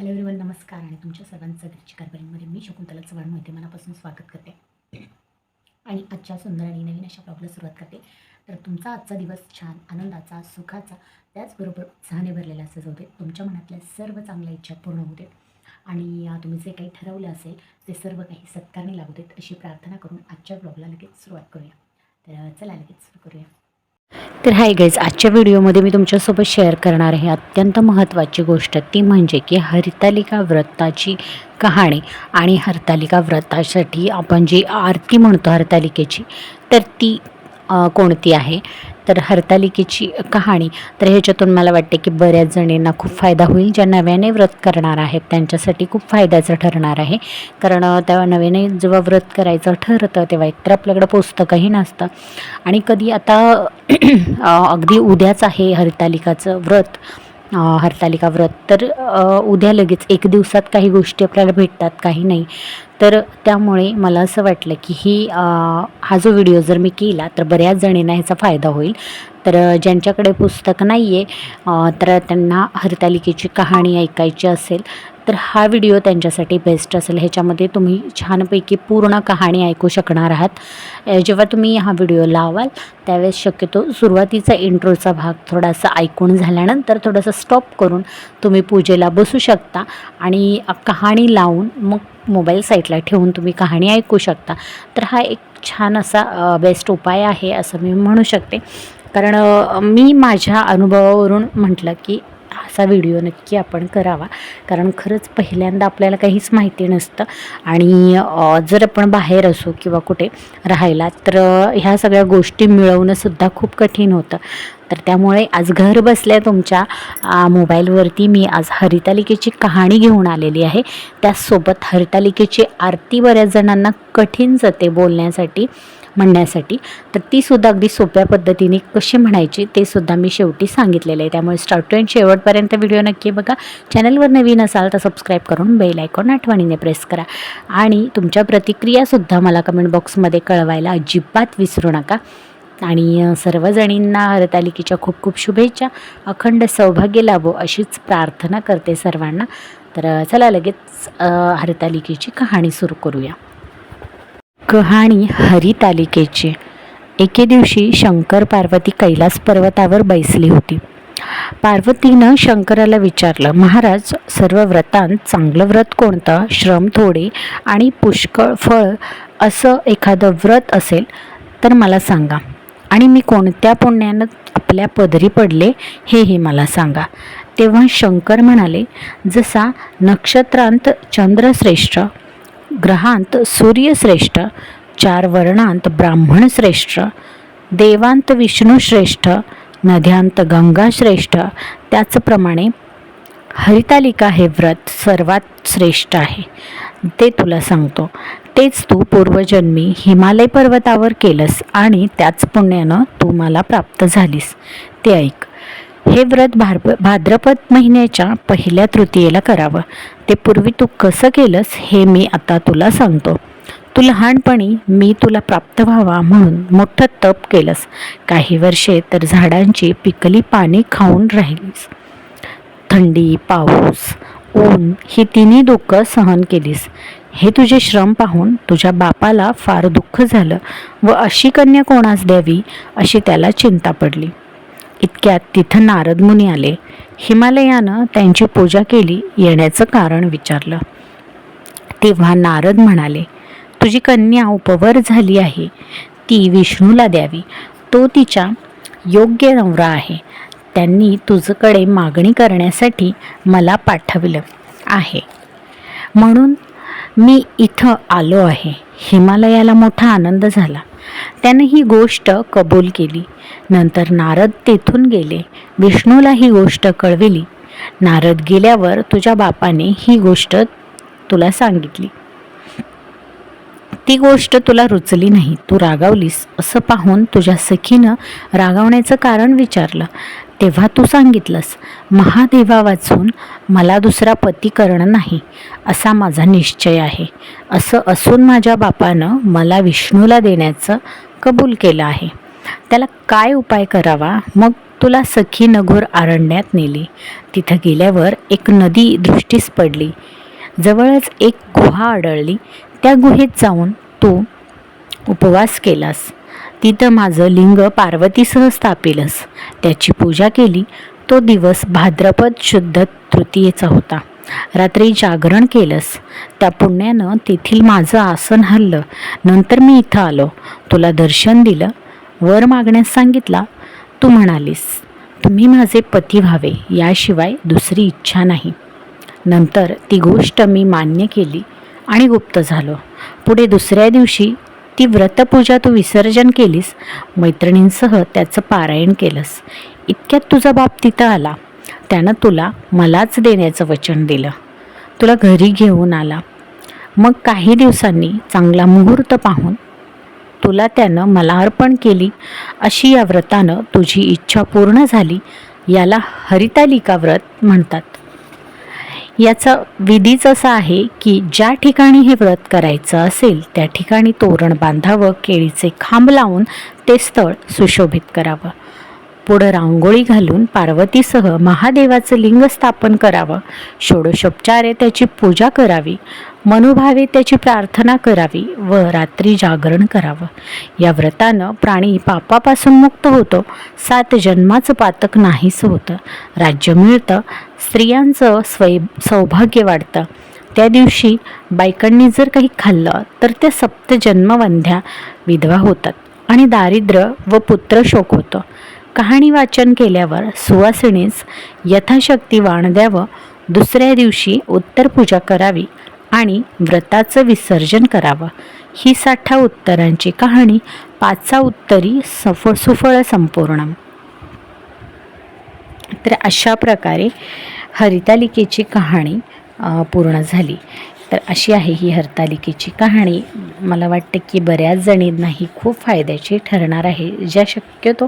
Hello everyone नमस्कार आणि तुमच्या सर्वांचं घरची कारभारीमध्ये मी शकुंतला चव्हाण माहिती. मनापासून स्वागत करते. आणि आजच्या सुंदर आणि नवीन अशा ब्लॉगला सुरुवात करते. तर तुमचा आजचा दिवस छान आनंदाचा सुखाचा त्याचबरोबर उत्साहाने भरलेला असं जाऊ दे तुमच्या मनातल्या सर्व चांगल्या इच्छा पूर्ण होऊ देत आणि तुम्ही जे काही ठरवलं असेल ते सर्व काही सत्कारने लागू देत अशी प्रार्थना करून आजच्या ब्लॉगला लगेच सुरुवात करूया. तर चला लगेच सुरू करूया. तर हाय गाईज आजच्या व्हिडिओमध्ये मी तुमच्यासोबत शेअर करणार आहे अत्यंत महत्त्वाची गोष्ट. ती म्हणजे की हरितालिका व्रताची कहाणी. आणि हरतालिका व्रतासाठी आपण जी आरती म्हणतो हरतालिकेची तर ती कोणती आहे? तर हरतालिकेची कहाणी. तर ह्याच्यातून मला वाटते की बऱ्याच जणींना खूप फायदा होईल. ज्या नव्याने व्रत करणार आहेत त्यांच्यासाठी खूप फायद्याचं ठरणार आहे. कारण त्या नव्याने जेव्हा व्रत करायचं ठरतं तेव्हा एकतर आपल्याकडं पुस्तकंही नसतं. आणि कधी आता अगदी उद्याच आहे हरतालिकाचं व्रत. हरतालिका व्रत. तर उद्या लगेच एक दिवसात काही गोष्टी आपल्याला भेटतात काही नाही. तर त्यामुळे मला असं वाटलं की ही हा जो व्हिडिओ जर मी केला तर बऱ्याच जणींना ह्याचा फायदा होईल. तर ज्यांच्याकडे पुस्तक नाही आहे तर त्यांना हरतालिकेची कहाणी ऐकायची असेल तर हा व्हिडिओ त्यांच्यासाठी बेस्ट असेल. ह्याच्यामध्ये तुम्ही छानपैकी पूर्ण कहाणी ऐकू शकणार आहात. जेव्हा तुम्ही हा व्हिडिओ लावाल त्यावेळेस शक्यतो सुरुवातीचा इंट्रोचा भाग थोडासा ऐकून झाल्यानंतर थोडासा स्टॉप करून तुम्ही पूजेला बसू शकता आणि कहाणी लावून मग मोबाईल साईटला ठेवून तुम्ही कहाणी ऐकू शकता. तर हा एक छान असा बेस्ट उपाय आहे असं मी म्हणू शकते. कारण मी माझ्या अनुभवावरून म्हटलं की असा व्हिडिओ नक्की आपण करावा. कारण खरंच पहिल्यांदा आपल्याला काहीच माहिती नसतं. आणि जर आपण बाहेर असो किंवा कुठे राहायला तर ह्या सगळ्या गोष्टी मिळवणंसुद्धा खूप कठीण होतं. तर त्यामुळे आज घर बसल्या तुमच्या मोबाईलवरती मी आज हरितालिकेची कहाणी घेऊन आलेली आहे. त्याचसोबत हरितालिकेची आरती बऱ्याच जणांना कठीण जाते बोलण्यासाठी म्हणण्यासाठी. तर तीसुद्धा अगदी सोप्या पद्धतीने कशी म्हणायची ते सुद्धा मी शेवटी सांगितलेलं आहे. त्यामुळे स्टार्ट टू शेवटपर्यंत व्हिडिओ नक्की बघा. चॅनलवर नवीन असाल तर सबस्क्राईब करून बेल आयकॉन आठवणीने प्रेस करा. आणि तुमच्या प्रतिक्रियासुद्धा मला कमेंट बॉक्समध्ये कळवायला अजिबात विसरू नका. आणि सर्वजणींना हरतालिकेच्या खूप खूप शुभेच्छा. अखंड सौभाग्य लाभो अशीच प्रार्थना करते सर्वांना. तर चला लगेच हरतालिकेची कहाणी सुरू करूया. कहाणी हरितालिकेची. एके दिवशी शंकर पार्वती कैलास पर्वतावर बैसली होती. पार्वतीनं शंकराला विचारलं महाराज सर्व व्रतांत चांगलं व्रत कोणतं? श्रम थोडे आणि पुष्कळ फळ असं एखादं व्रत असेल तर मला सांगा. आणि मी कोणत्या पुण्यानं आपल्या पदरी पडले हेही मला सांगा. तेव्हा शंकर म्हणाले जसा नक्षत्रांत चंद्रश्रेष्ठ ग्रहांत सूर्यश्रेष्ठ चार वर्णांत ब्राह्मण श्रेष्ठ देवांत विष्णू श्रेष्ठ नद्यांत गंगा श्रेष्ठ त्याचप्रमाणे हरितालिका हे व्रत सर्वात श्रेष्ठ आहे. ते तुला सांगतो. तेच तू पूर्वजन्मी हिमालय पर्वतावर केलंस आणि त्याच पुण्यानं तू मला प्राप्त झालीस. ते ऐक. हे व्रत भार भाद्रपद महिन्याच्या पहिल्या तृतीयेला करावं. ते पूर्वी तू कसं केलंस हे मी आता तुला सांगतो. तू लहानपणी मी तुला प्राप्त व्हावा म्हणून मोठं तप केलंस. काही वर्षे तर झाडांची पिकली पाने खाऊन राहिलीस. थंडी पाऊस ऊन ही तिन्ही दुःख सहन केलीस. हे तुझे श्रम पाहून तुझ्या बापाला फार दुःख झालं व अशी कन्या कोणास द्यावी अशी त्याला चिंता पडली. इतक्यात तिथं नारद मुनी आले. हिमालयानं त्यांची पूजा केली येण्याचं कारण विचारलं. तेव्हा नारद म्हणाले तुझी कन्या उपवर झाली आहे. ती विष्णूला द्यावी. तो तिच्या योग्य नवरा आहे. त्यांनी तुझकडे मागणी करण्यासाठी मला पाठवलं आहे. म्हणून मी इथं आलो आहे. हिमालयाला मोठा आनंद झाला. त्याने ही गोष्ट कबूल केली. नंतर नारद तेथून गेले. विष्णूला ही गोष्ट कळविली. नारद गेल्यावर तुझ्या बापाने ही गोष्ट तुला सांगितली. ती गोष्ट तुला रुचली नाही. तू रागावलीस असं पाहून तुझ्या सखीनं रागावण्याचं कारण विचारलं. तेव्हा तू सांगितलंस महादेवा वाचून मला दुसरा पती करणं नाही असा माझा निश्चय आहे. असं असून माझ्या बापानं मला विष्णूला देण्याचं कबूल केलं आहे. त्याला काय उपाय करावा? मग तुला सखी नगोर आरण्यात नेली. तिथं गेल्यावर एक नदी दृष्टीस पडली. जवळच एक गुहा आढळली. त्या गुहेत जाऊन तू उपवास केलास. तिथं माझं लिंग पार्वतीसह स्थापिलस. त्याची पूजा केली. तो दिवस भाद्रपद शुद्ध तृतीयेचा होता. रात्री जागरण केलंस. त्या पुण्यानं तेथील माझं आसन हल्लं. नंतर मी इथं आलो. तुला दर्शन दिलं. वर मागण्यास सांगितला तू म्हणालीस तुम्ही माझे पती व्हावे. याशिवाय दुसरी इच्छा नाही. नंतर ती गोष्ट मी मान्य केली आणि गुप्त झालो. पुढे दुसऱ्या दिवशी ती व्रतपूजा तू विसर्जन केलीस मैत्रिणींसह त्याचं पारायण केलंस. इतक्यात तुझा बाप तिथं आला. त्यानं तुला मलाच देण्याचं वचन दिलं. तुला घरी घेऊन आला. मग काही दिवसांनी चांगला मुहूर्त पाहून तुला त्यानं मला अर्पण केली. अशी या व्रतानं तुझी इच्छा पूर्ण झाली. याला हरितालिका व्रत म्हणतात. याचा विधीच असा आहे की ज्या ठिकाणी हे व्रत करायचं असेल त्या ठिकाणी तोरण बांधावं केळीचे खांब लावून ते स्थळ सुशोभित करावं. पुढं रांगोळी घालून पार्वतीसह महादेवाचं लिंग स्थापन करावं. षोडशोपचारे त्याची पूजा करावी. मनोभावे त्याची प्रार्थना करावी व रात्री जागरण करावं. या व्रतानं प्राणी पापापासून मुक्त होतो सात जन्माचं पातक नाहीसं होतं. राज्य मिळतं स्त्रियांचं स्वै सौभाग्य वाढतं. त्या दिवशी बायकांनी जर काही खाल्लं तर त्या सप्तजन्मवंध्या विधवा होतात आणि दारिद्र्य व पुत्र शोक होतं. कहाणी वाचन केल्यावर सुवासिनीस यथाशक्ती वाण द्यावं. दुसऱ्या दिवशी उत्तर पूजा करावी. आणि व्रताचं विसर्जन करावं. ही साठा उत्तरांची कहाणी पाचा उत्तरी सफळ सुफळ संपूर्ण. तर अशा प्रकारे हरितालिकेची कहाणी पूर्ण झाली. तर अशी आहे ही हरतालिकेची कहाणी. मला वाटतं की बऱ्याच जणींना ही खूप फायद्याची ठरणार आहे. ज्या शक्यतो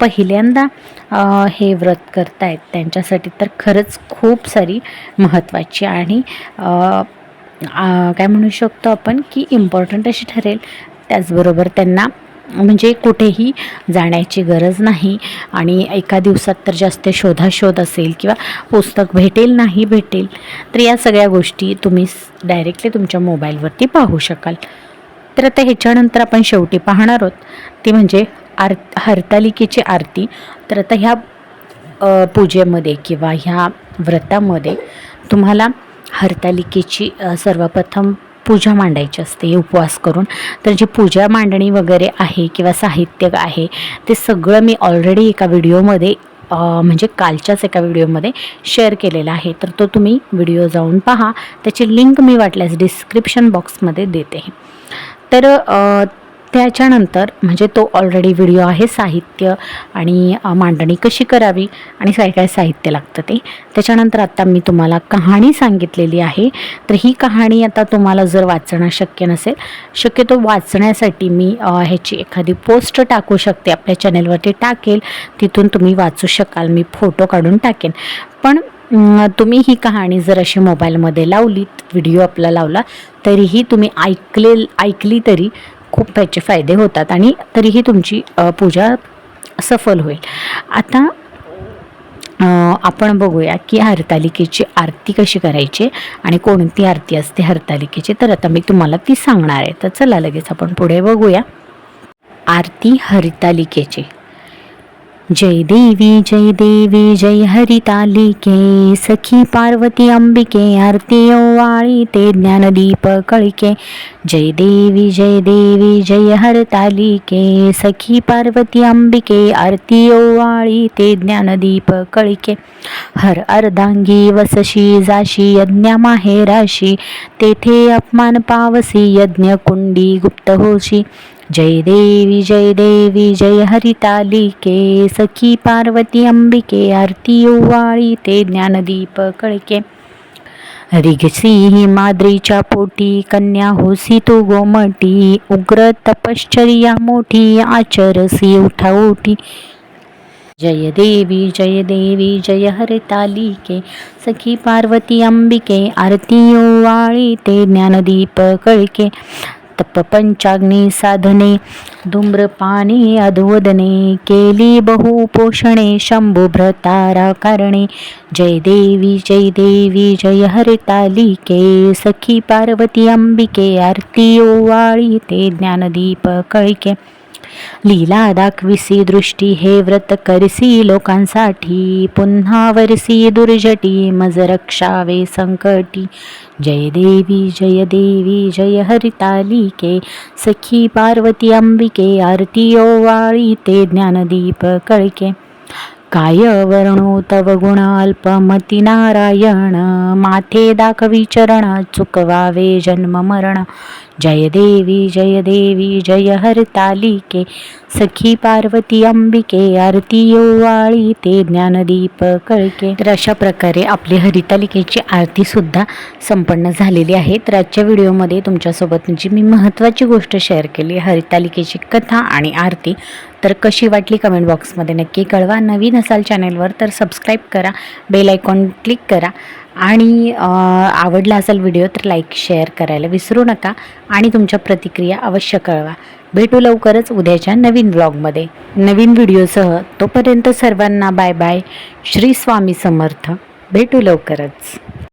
पहिल्यांदा हे व्रत करतायत त्यांच्यासाठी तर खरंच खूप सारी महत्त्वाची आणि काय म्हणू शकतो आपण की इम्पॉर्टंट अशी ठरेल. त्याचबरोबर त्यांना म्हणजे कुठेही जाण्याची गरज नाही आणि एका दिवसात तर जास्त शोधाशोध असेल किंवा पुस्तक भेटेल नाही भेटेल तर या सगळ्या गोष्टी तुम्ही डायरेक्टली तुमच्या मोबाईलवरती पाहू शकाल. तर आता ह्याच्यानंतर आपण शेवटी पाहणार आहोत ती म्हणजे आर हरतालिकेची आरती. तर आता ह्या पूजेमध्ये किंवा ह्या व्रतामध्ये तुम्हाला हरतालिकेची सर्वप्रथम पूजा मांडायची असते उपवास करून. तर जी पूजा मांडणी वगैरे आहे किंवा साहित्य आहे ते सगळं मी ऑलरेडी एका व्हिडिओमध्ये म्हणजे कालच्याच एका व्हिडिओमध्ये शेअर केलेला आहे. तर तो तुम्ही व्हिडिओ जाऊन पहा. त्याची लिंक मी वाटल्यास डिस्क्रिप्शन बॉक्समध्ये देते. तर त्याच्यानंतर म्हणजे तो ऑलरेडी व्हिडिओ आहे साहित्य आणि मांडणी कशी करावी आणि काय काय साहित्य लागतं ते. त्याच्यानंतर आता मी तुम्हाला कहाणी सांगितलेली आहे. तर ही कहाणी आता तुम्हाला जर वाचणं शक्य नसेल शक्यतो वाचण्यासाठी मी ह्याची एखादी पोस्ट टाकू शकते. आपल्या चॅनलवरती टाकेल तिथून तुम्ही वाचू शकाल. मी फोटो काढून टाकेन. पण तुम्ही ही कहाणी जर अशी मोबाईलमध्ये लावली व्हिडिओ आपला लावला तरीही तुम्ही ऐकले ऐकली तरी खूप त्याचे फायदे होतात आणि तरीही तुमची पूजा सफल होईल. आता आपण बघूया की हरतालिकेची आरती कशी करायची आणि कोणती आरती असते हरतालिकेची. तर आता मी तुम्हाला ती सांगणार आहे. तर चला लगेच आपण पुढे बघूया. आरती हरितालिकेची. जय देवी जय देवी जय हरितालिके सखी पार्वती अंबिके आरती ओवाळी ते ज्ञानदीप कळके. जय देवी जय देवी जय हरतालिके सखी पार्वती अंबिके आरती ओवाळी ते ज्ञानदीप कळके. हर अर्धांगी वसशी जाशी यज्ञ माहेराशी तेथे अपमान पावसी यज्ञ कुंडी गुप्त होशी. जय देवी जय देवी जय हरितालिके सखी पार्वती अंबिके आरती ओवाळी ते ज्ञानदीप कळके. रिगसी ही माद्रीच्या पोटी कन्या होसी तू गोमटी उग्र तपश्चर्या मोठी आचरसी उठाउठी जय देवी जय देवी जय हरितालिके सखी पार्वती अंबिके आरती ओवाळी ते ज्ञानदीप कळके. तप पंचाग्नी साधने धूम्रपाने अधोदने केली बहुपोषणे शंभुभ्रतारा कारणे जय देवी जय देवी जय हरितालिके सखी पार्वती अंबिके आरती ओवाळी ते ज्ञानदीप कळके लीला दाखविसी दृष्टी हे व्रत करसी लोकांसाठी. पुन्हा वरसी दुर्जटी मज रक्षावे संकटी. जय देवी जय देवी जय हरितालिके. सखी पार्वती अंबिके आरती ओवाळी ते ज्ञानदीप कळके. काय वर्णो तव गुण अल्पमती नारायण माथे दाखवी चरण चुकवावे जन्म मरण. जय देवी जय देवी जय हरतालिके सखी पार्वती अंबिके आरती ओवाळी ते ज्ञानदीप कळके. तर अशा प्रकारे आपली हरितालिकेची आरतीसुद्धा संपन्न झालेली आहे. तर आजच्या व्हिडिओमध्ये तुमच्यासोबत जी मी महत्त्वाची गोष्ट शेअर केली हरितालिकेची कथा आणि आरती तर कशी वाटली कमेंट बॉक्समध्ये नक्की कळवा. नवीन असाल चॅनेलवर तर सबस्क्राईब करा बेल आयकॉन क्लिक करा. आणि आवडला असेल व्हिडिओ तर लाईक शेअर करायला विसरू नका आणि तुमच्या प्रतिक्रिया अवश्य कळवा. भेटू लवकरच उद्याच्या नवीन ब्लॉगमध्ये नवीन व्हिडिओसह तोपर्यंत सर्वांना बाय बाय श्री स्वामी समर्थ. भेटू लवकरच.